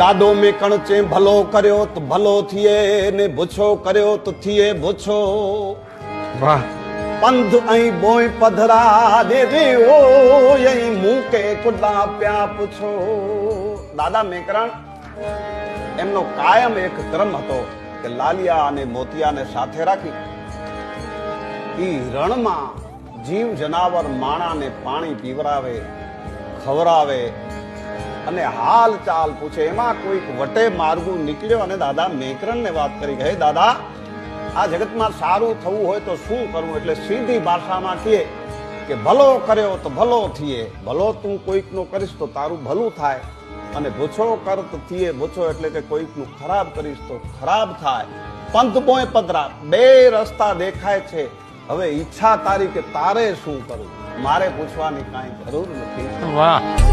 દાદો મેં કણચે ભલો કર્યો તો ભલો થિયે ને ભૂછો કર્યો તો થઈએ ભૂછો. વાહ. પંથ અહીં બોય પધરા દે રે ઓ અહીં મૂકે કુડા પ્યા પૂછો. દાદા મેકરણ એમનો કાયમ એક ક્રમ હતો કે લાલિયા અને મોતિયાને સાથે રાખી. ઈ રણમાં જીવ જનાવર માણાને પાણી પીવરાવે ખવરાવે અને હાલ ચાલ પૂછે, એમાં કોઈક વટે માર્ગું નીકળ્યો અને દાદા મેકરણને વાત કરી કે દાદા, આ જગતમાં સારું થવું હોય તો શું કરવું? એટલે સીધી ભાષામાં કહે કે, ભલો કર્યો તો ભલો થઈએ, ભલો તું કોઈકનો કરીશ તો તારું ભલું થાય, અને ભૂછો કર તો થઈએ ભૂછો એટલે કે કોઈકનું ખરાબ કરીશ તો ખરાબ થાય. પંથ બોય પદરા બે રસ્તા દેખાય છે. હવે ઈચ્છા તારી કે તારે શું કરવું? મારે પૂછવાની કાંઈ જરૂર નથી. વાહ.